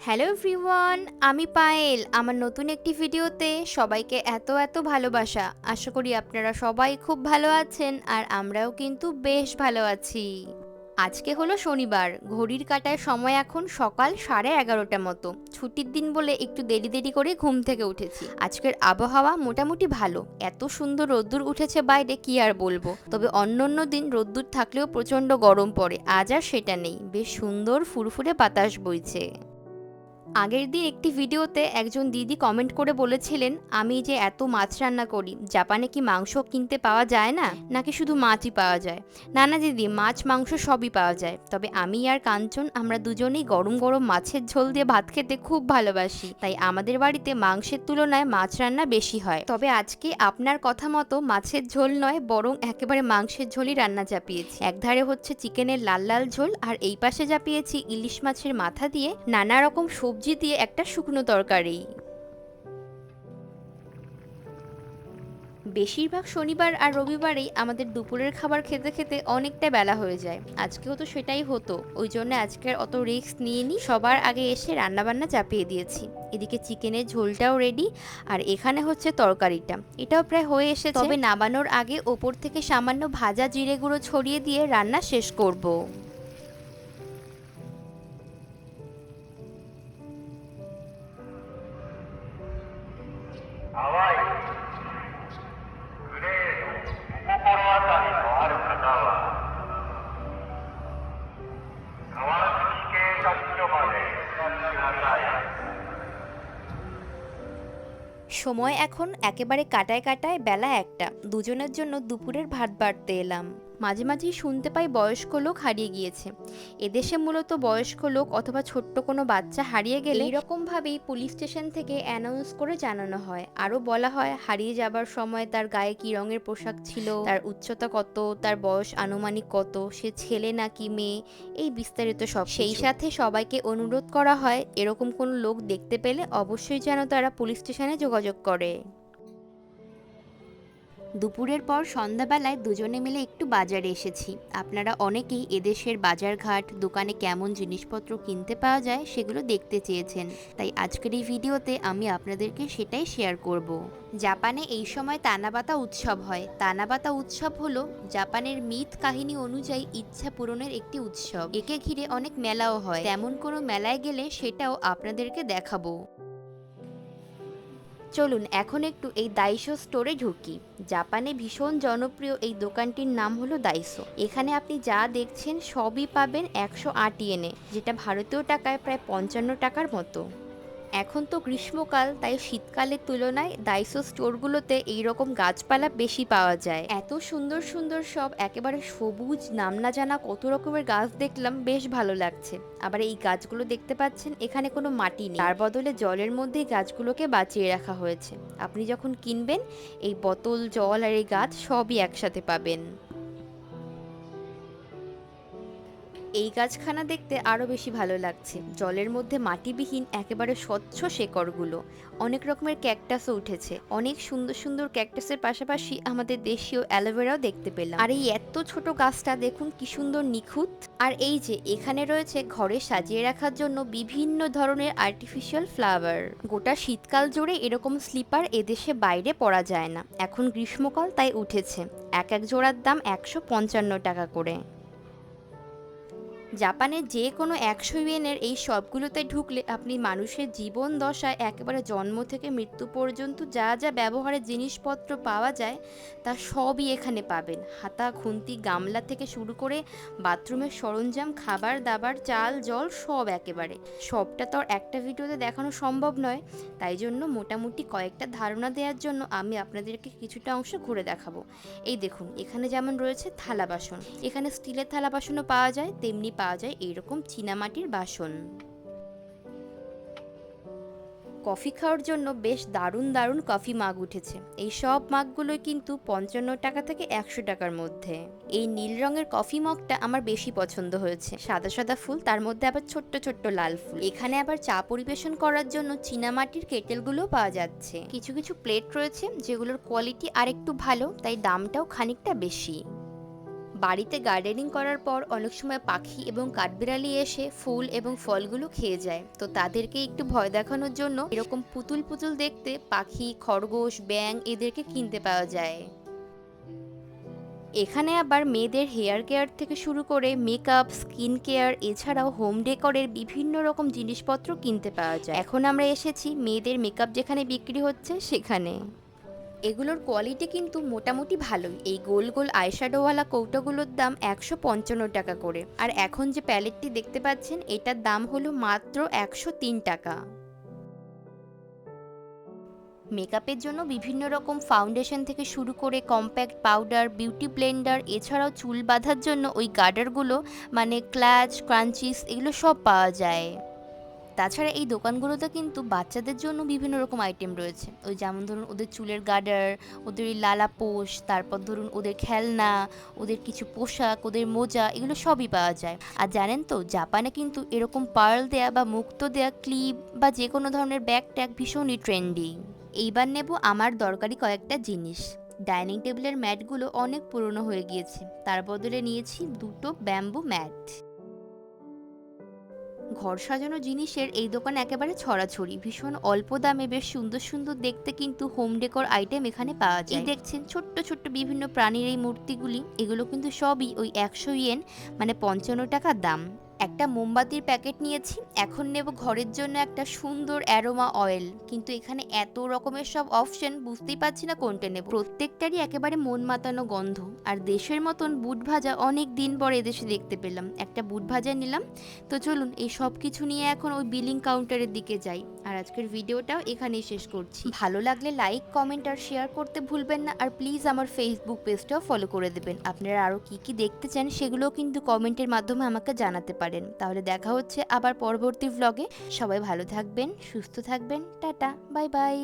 Hello everyone, আমি পায়েল। আমার নতুন একটি ভিডিওতে সবাইকে এত এত ভালোবাসা। আশা করি আপনারা সবাই খুব ভালো আছেন আর আমরাও কিন্তু বেশ ভালো আছি। আজকে হলো শনিবার। ঘড়ির কাটায় সময় এখন সকাল সাড়ে এগারোটা মতো। ছুটির দিন বলে একটু দেরি দেরি করে ঘুম থেকে উঠেছি। আজকের আবহাওয়া মোটামুটি ভালো। এত সুন্দর রোদ্দুর উঠেছে বাইরে, কি আর বলব? তবে অন্য অন্য দিন রোদ্দুর থাকলেও প্রচণ্ড গরম পড়ে। আজ আর সেটা নেই। বেশ সুন্দর ফুরফুরে বাতাস বইছে। আগের দিন একটি ভিডিওতে একজন দিদি কমেন্ট করে বলেছিলেন, আমি যে এত মাছ রান্না করি, জাপানে কি মাংস কিনতে পাওয়া যায় না? নাকি শুধু মাছই পাওয়া যায়? না না দিদি, মাছ, মাংস সবই পাওয়া যায়, তবে আমি আর কাঞ্চন আমরা দুজনেই গরম গরম মাছের ঝোল দিয়ে ভাত খেতে খুব ভালোবাসি, তাই আমাদের বাড়িতে মাংসের তুলনায় মাছ রান্না বেশি হয়। তবে আজকে আপনার কথা মতো মাছের ঝোল নয়, বরং একেবারে মাংসের ঝোলই রান্না চাপিয়েছি। একধারে হচ্ছে চিকেনের লাল লাল ঝোল, আর এই পাশে চাপিয়েছি ইলিশ মাছের মাথা দিয়ে নানা রকম সবজি দিয়ে একটা শুকনো তরকারি। বেশিরভাগ শনিবার আর রবিবারেই আমাদের দুপুরের খাবার খেতে খেতে অনেকটা বেলা হয়ে যায়। আজকেও তো সেটাই হতো। ওই জন্য আজকের অত রিস্ক নিয়ে নি। সবার আগে এসে রান্নাবান্না চাপিয়ে দিয়েছি। এদিকে চিকেনের ঝোলটাও রেডি আর এখানে হচ্ছে তরকারিটা। এটাও প্রায় হয়ে এসেছে। তবে নামানোর আগে ওপর থেকে সামান্য ভাজা জিরে গুঁড়ো ছড়িয়ে দিয়ে রান্না শেষ করব। সময় এখন একেবারে কাটায় কাটায় বেলা একটা। দুজনের জন্য দুপুরের ভাত বাড়তে এলাম। মাঝে মাঝেই শুনতে পাই বয়স্ক লোক হারিয়ে গিয়েছে। এদেশে মূলত বয়স্ক লোক অথবা ছোট্ট কোনো বাচ্চা হারিয়ে গেলে এইরকম ভাবেই পুলিশ স্টেশন থেকে অ্যানাউন্স করে জানানো হয়। আরও বলা হয়, হারিয়ে যাবার সময় তার গায়ে কী রঙের পোশাক ছিল, তার উচ্চতা কত, তার বয়স আনুমানিক কত, সে ছেলে নাকি মেয়ে, এই বিস্তারিত সব সেই সাথে সবাইকে অনুরোধ করা হয়, এরকম কোনো লোক দেখতে পেলে অবশ্যই যেন তারা পুলিশ স্টেশনে যোগাযোগ করে। দুপুরের পর সন্ধ্যাবেলায় দুজনে মিলে একটু বাজারে এসেছি। আপনারা অনেকেই এদেশের বাজারঘাট, দোকানে কেমন জিনিসপত্র কিনতে পাওয়া যায় সেগুলো দেখতে চেয়েছেন। তাই আজকের এই ভিডিওতে আমি আপনাদেরকে সেটাই শেয়ার করব। জাপানে এই সময় তানাবাতা উৎসব হয়। তানাবাতা উৎসব হলো জাপানের মিথ কাহিনী অনুযায়ী ইচ্ছা পূরণের একটি উৎসব। একে ঘিরে অনেক মেলাও হয়। তেমন কোনো মেলায় গেলে সেটাও আপনাদেরকে দেখাবো। চলুন এখন একটু এই দাইসো স্টোরে ঢুকি। জাপানে ভীষণ জনপ্রিয় এই দোকানটির নাম হলো দাইসো এখানে আপনি যা দেখছেন সবই পাবেন একশো আট ইয়েনে যেটা ভারতীয় টাকায় প্রায় পঞ্চান্ন টাকার মতো। এখন তো গ্রীষ্মকাল, তাই শীতকালের তুলনায় দাইসো স্টোরগুলোতে এইরকম গাছপালা বেশি পাওয়া যায়। এত সুন্দর সুন্দর সব একেবারে সবুজ, নাম না জানা কত রকমের গাছ দেখলাম, বেশ ভালো লাগছে। আবার এই গাছগুলো দেখতে পাচ্ছেন, এখানে কোনো মাটি নেই। তার বদলে জলের মধ্যেই গাছগুলোকে বাঁচিয়ে রাখা হয়েছে। আপনি যখন কিনবেন, এই বোতল, জল আর এই গাছ সবই একসাথে পাবেন। এই গাছখানা দেখতে আরও বেশি ভালো লাগছে। জলের মধ্যে মাটিবিহীন একেবারে স্বচ্ছ শেকড়গুলো। অনেক রকমের ক্যাকটাসও উঠেছে। অনেক সুন্দর সুন্দর ক্যাকটাসের পাশাপাশি আমাদের দেশীয় অ্যালোভেরাও দেখতে পেলাম। আর এই এত ছোট গাছটা দেখুন কি সুন্দর নিখুঁত। আর এই যে, এখানে রয়েছে ঘরে সাজিয়ে রাখার জন্য বিভিন্ন ধরনের আর্টিফিশিয়াল ফ্লাওয়ার গোটা শীতকাল জুড়ে এরকম স্লিপার এদেশে বাইরে পরা যায় না। এখন গ্রীষ্মকাল, তাই উঠেছে। এক এক জোড়ার দাম একশো পঞ্চান্ন টাকা করে। জাপানের যে কোনো একশো ইয়েনের এই সবগুলোতে ঢুকলে আপনি মানুষের জীবন দশায় একেবারে জন্ম থেকে মৃত্যু পর্যন্ত যা যা ব্যবহারের জিনিসপত্র পাওয়া যায়, তা সবই এখানে পাবেন। হাতা, খুন্তি, গামলা থেকে শুরু করে বাথরুমের সরঞ্জাম, খাবার, দাবার, চাল, জল সব একেবারে। সবটা তো একটা ভিডিওতে দেখানো সম্ভব নয়। তাই জন্য মোটামুটি কয়েকটা ধারণা দেওয়ার জন্য আমি আপনাদেরকে কিছুটা অংশ ঘুরে দেখাবো। এই দেখুন, এখানে যেমন রয়েছে থালা বাসন। এখানে স্টিলের থালা বাসনও পাওয়া যায়, তেমনি পাওয়া যায় এইরকম চীনামাটির বাসন। কফি খাওয়ার জন্য বেশ দারুণ দারুণ কফি মাগ উঠেছে। এই সব মাগগুলো কিন্তু পঞ্চান্ন টাকা থেকে একশো টাকার মধ্যে। এই নীল রঙের কফি মগটা আমার বেশি পছন্দ হয়েছে। সাদা সাদা ফুল, তার মধ্যে আবার ছোট্ট ছোট্ট লাল ফুল। এখানে আবার চা পরিবেশন করার জন্য চীনামাটির কেটেলগুলো পাওয়া যাচ্ছে। কিছু কিছু প্লেট রয়েছে, যেগুলোর কোয়ালিটি আরেকটু ভালো, তাই দামটাও খানিকটা বেশি। বাড়িতে গার্ডেনিং করার পর অনেক সময় পাখি এবং কাঠবিড়ালি এসে ফুল এবং ফলগুলো খেয়ে যায়। তো তাদেরকে একটু ভয় দেখানোর জন্য এরকম পুতুল পুতুল দেখতে পাখি, খরগোশ ব্যাং এদেরকে কিনতে পাওয়া যায়। এখানে আবার মেয়েদের হেয়ার কেয়ার থেকে শুরু করে মেকআপ, স্কিন কেয়ার, এছাড়াও হোম ডেকরের বিভিন্ন রকম জিনিসপত্র কিনতে পাওয়া যায়। এখন আমরা এসেছি মেয়েদের মেকআপ যেখানে বিক্রি হচ্ছে সেখানে। এগুলোর কোয়ালিটি কিন্তু মোটামুটি ভালোই। এই গোল গোল আইশ্যাডোওয়ালা কৌটোগুলোর দাম একশো পঞ্চান্ন টাকা করে। আর এখন যে প্যালেটটি দেখতে পাচ্ছেন, এটার দাম হলো মাত্র একশো তিন টাকা। মেকআপের জন্য বিভিন্ন রকম ফাউন্ডেশন থেকে শুরু করে কম্প্যাক্ট পাউডার বিউটি ব্লেন্ডার এছাড়াও চুল বাঁধার জন্য ওই গার্ডারগুলো মানে ক্লাচ ক্রাঞ্চিস এগুলো সব পাওয়া যায়। তাছাড়া এই দোকানগুলোতে কিন্তু বাচ্চাদের জন্য বিভিন্ন রকম আইটেম রয়েছে। ওই যেমন ধরুন ওদের চুলের গার্ডার ওদের লালা পোষ, তারপর ধরুন ওদের খেলনা, ওদের কিছু পোশাক, ওদের মোজা, এগুলো সবই পাওয়া যায়। আর জানেন তো, জাপানে কিন্তু এরকম পার্ল দেয়া বা মুক্ত দেয়া ক্লিপ বা যে কোনো ধরনের ব্যাগ ট্যাগ ভীষণই ট্রেন্ডি এইবার নেব আমার দরকারি কয়েকটা জিনিস। ডাইনিং টেবিলের ম্যাটগুলো অনেক পুরনো হয়ে গিয়েছে। তার বদলে নিয়েছি দুটো ব্যাম্বু ম্যাট ঘর সাজানো জিনিসের এই দোকান একেবারে ছড়াছড়ি। ভীষণ অল্প দামে বেশ সুন্দর সুন্দর দেখতে কিন্তু হোম ডেকোর আইটেম এখানে পাওয়া যায়। দেখছেন ছোট্ট ছোট্ট বিভিন্ন প্রাণীর এই মূর্তিগুলি। এগুলো কিন্তু সবই ওই একশো ইয়েন মানে পঞ্চান্ন টাকা দাম। একটা মোমবাতির প্যাকেট নিয়েছি, এখন নেব ঘরের জন্য একটা সুন্দর অ্যারোমা অয়েল। কিন্তু এখানে এত রকমের সব অপশন বুঝতেই পারছি না কোনটা নেব। প্রত্যেকটারই একেবারে মন মাতানো গন্ধ, আর দেশের মতন বুট ভাজা অনেক দিন পর এদেশে দেখতে পেলাম। একটা বুট ভাজা নিলাম। তো চলুন, এই সব কিছু নিয়ে এখন ওই বিলিং কাউন্টারের দিকে যাই। আর আজকের ভিডিওটাও এখানেই শেষ করছি। ভালো লাগলে লাইক, কমেন্ট, আর শেয়ার করতে ভুলবেন না। আর প্লিজ আমার ফেসবুক পেজটাও ফলো করে দেবেন। আপনারা আরও কি কি দেখতে চান সেগুলোও কিন্তু কমেন্টের মাধ্যমে আমাকে জানাতে পারেন। তাহলে দেখা হচ্ছে আবার পরবর্তী ব্লগে সবাই ভালো থাকবেন, সুস্থ থাকবেন। Tata, bye bye.